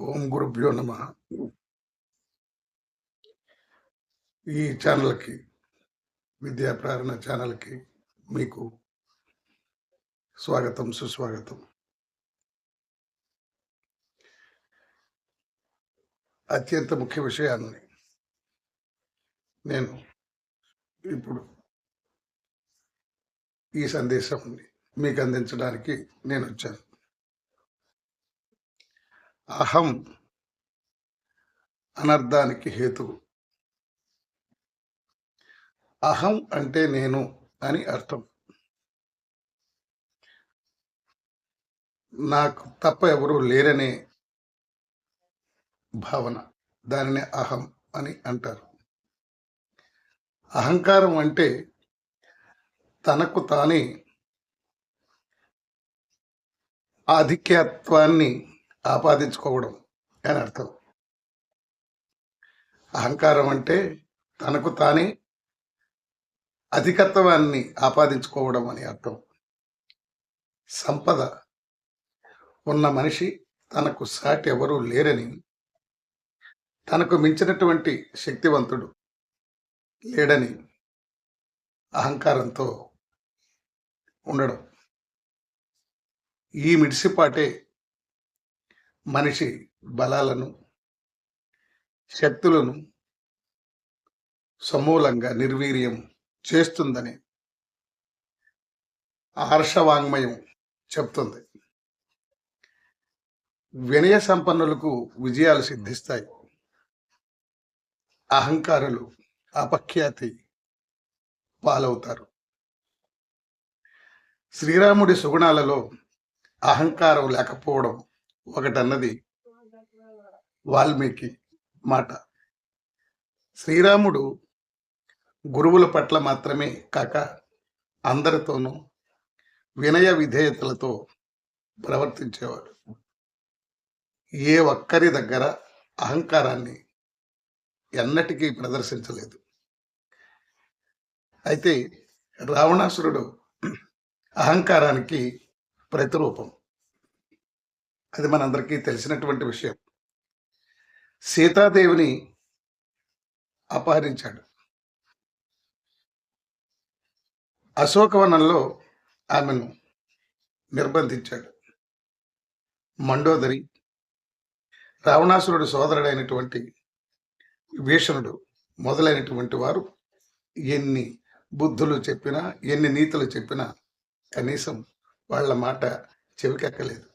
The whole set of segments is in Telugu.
ఓం గురుభ్యో నమ. ఈ ఛానల్కి విద్యా ప్రేరణ ఛానల్కి మీకు స్వాగతం సుస్వాగతం. అత్యంత ముఖ్య విషయాన్ని నేను ఇప్పుడు ఈ సందేశం మీకు అందించడానికి నేను వచ్చాను. అహం అనర్థానికి హేతువు అహం అంటే నేను అని అర్థం. నాకు తప్ప ఎవరు లేరనే భావన. దానిని అహం అని అంటారు. అహంకారం అంటే తనకు తానే ఆధిక్యత్వాన్ని ఆపాదించుకోవడం అని అర్థం. అహంకారం అంటే తనకు తానే అధికత్వాన్ని ఆపాదించుకోవడం అని అర్థం. సంపద. ఉన్న మనిషి తనకు సాటి ఎవరూ లేరని తనకు మించినటువంటి శక్తివంతుడు లేడని అహంకారంతో ఉండడం. ఈ మిడిసిపాటే మనిషి బలాలను శక్తులను సమూలంగా నిర్వీర్యం చేస్తుందని హర్షవాంగ్మయం చెప్తుంది. వినయ సంపన్నులకు విజయాలు సిద్ధిస్తాయి. అహంకారులు అపఖ్యాతి పాలవుతారు. శ్రీరాముడి సుగుణాలలో అహంకారం లేకపోవడం ఒకటన్నది వాల్మీకి మాట. శ్రీరాముడు గురువుల పట్ల మాత్రమే కాక అందరితోనూ వినయ విధేయతలతో ప్రవర్తించేవాడు. ఏ ఒక్కరి దగ్గర అహంకారాన్ని ఎన్నటికీ ప్రదర్శించలేదు. అయితే రావణాసురుడు అహంకారానికి ప్రతిరూపం. అది మనందరికీ తెలిసినటువంటి విషయం. సీతాదేవిని అపహరించాడు. అశోకవనంలో ఆమెను నిర్బంధించాడు. మండోదరి రావణాసురుడు సోదరుడైనటువంటి భీషణుడు మొదలైనటువంటి వారు ఎన్ని బుద్ధులు చెప్పినా ఎన్ని నీతులు చెప్పినా కనీసం వాళ్ళ మాట చెవికెక్కలేదు.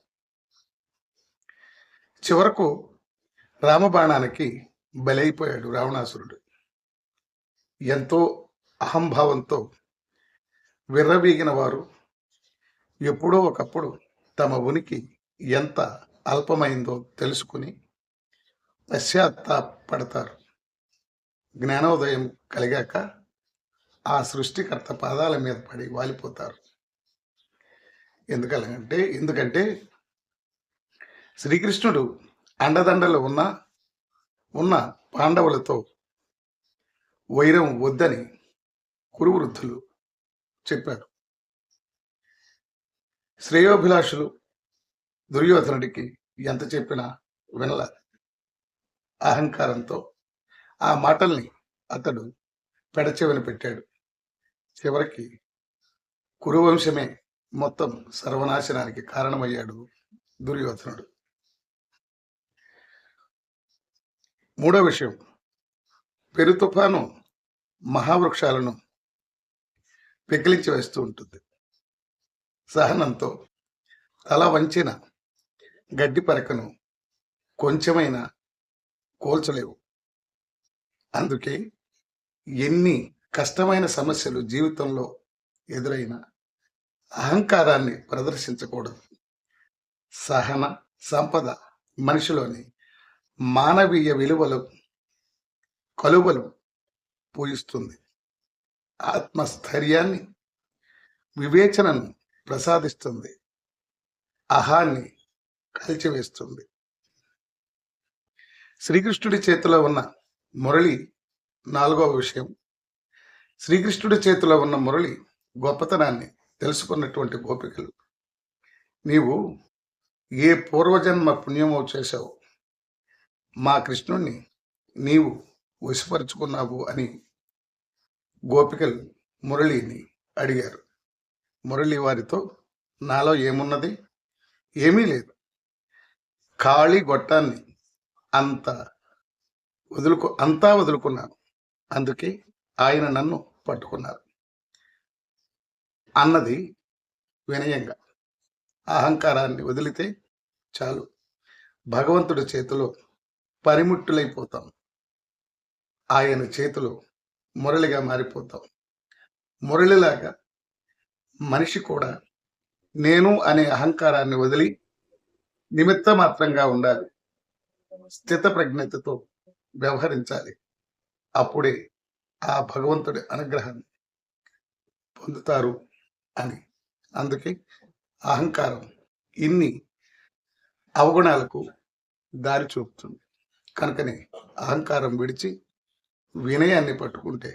చివరకు రామబాణానికి బలైపోయాడు రావణాసురుడు. ఎంతో అహంభావంతో విర్రవీగిన వారు ఎప్పుడో ఒకప్పుడు తమ ఉనికి ఎంత అల్పమైందో తెలుసుకుని పశ్చాత్తాపడతారు జ్ఞానోదయం కలిగాక ఆ సృష్టికర్త పాదాల మీద పడి వాలిపోతారు. ఎందుకంటే ఎందుకంటే శ్రీకృష్ణుడు అండదండలు ఉన్న ఉన్న పాండవులతో వైరం వద్దని కురువృద్ధులు చెప్పారు. శ్రేయోభిలాషులు దుర్యోధనుడికి ఎంత చెప్పినా వినల. అహంకారంతో ఆ మాటల్ని అతడు పెడచెవిన పెట్టాడు. చివరికి కురువంశమే మొత్తం సర్వనాశనానికి కారణమయ్యాడు దుర్యోధనుడు. మూడో విషయం. పెరు తుఫాను మహావృక్షాలను పెకిలించి వేస్తూ ఉంటుంది. సహనంతో తల వంచిన గడ్డి పరకను కొంచెమైనా కోల్చలేవు. అందుకే ఎన్ని కష్టమైన సమస్యలు జీవితంలో ఎదురైన అహంకారాన్ని ప్రదర్శించకూడదు. సహన సంపద మనిషిలోని మానవీయ విలువలు కలువలు పూయిస్తుంది. ఆత్మస్థైర్యాన్ని వివేచనను ప్రసాదిస్తుంది. అహాన్ని కాల్చివేస్తుంది. శ్రీకృష్ణుడి చేతిలో ఉన్న మురళి నాలుగవ విషయం. శ్రీకృష్ణుడి చేతిలో ఉన్న మురళి గొప్పతనాన్ని తెలుసుకున్నటువంటి గోపికలు. నీవు ఏ పూర్వజన్మ పుణ్యమో చేశావు? మా కృష్ణుణ్ణి నీవు వశపరుచుకున్నావు అని గోపికలు మురళిని అడిగారు. మురళి వారితో నాలో ఏమున్నది? ఏమీ లేదు. ఖాళీ గొట్టాన్ని అంత వదులుకో అంతా వదులుకున్నాను. అందుకే ఆయన నన్ను పట్టుకున్నారు. అన్నది వినయంగా. అహంకారాన్ని వదిలితే చాలు. భగవంతుడి చేతిలో పరిముట్టులైపోతాం. ఆయన చేతిలో మురళిగా మారిపోతాం. మురళిలాగా మనిషి కూడా నేను అనే అహంకారాన్ని వదిలి నిమిత్త మాత్రంగా ఉండాలి. స్థిత ప్రజ్ఞతతో వ్యవహరించాలి. అప్పుడే ఆ భగవంతుడి అనుగ్రహాన్ని పొందుతారు అని. అందుకే అహంకారం ఇన్ని అవగుణాలకు దారి చూపుతుంది. కనుకనే అహంకారం విడిచి వినయాన్ని పట్టుకుంటే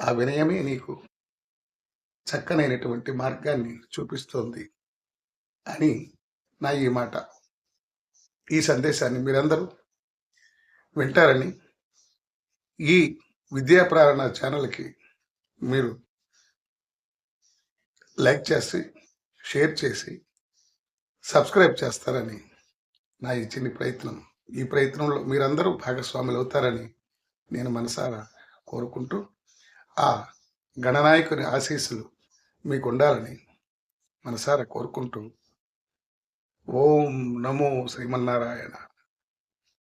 ఆ వినయమే నీకు చక్కనైనటువంటి మార్గాన్ని చూపిస్తోంది అని నా ఈ మాట. ఈ సందేశాన్ని మీరందరూ వింటారని ఈ విద్యా ప్రారణ ఛానల్కి మీరు లైక్ చేసి షేర్ చేసి సబ్స్క్రైబ్ చేస్తారని నా ఈ చిన్ని ప్రయత్నం. ఈ ప్రయత్నంలో మీరందరూ భాగస్వాములు అవుతారని నేను మనసారా కోరుకుంటూ ఆ గణనాయకుని ఆశీస్సులు మీకు ఉండాలని మనసారా కోరుకుంటూ ఓం నమో శ్రీమన్నారాయణ.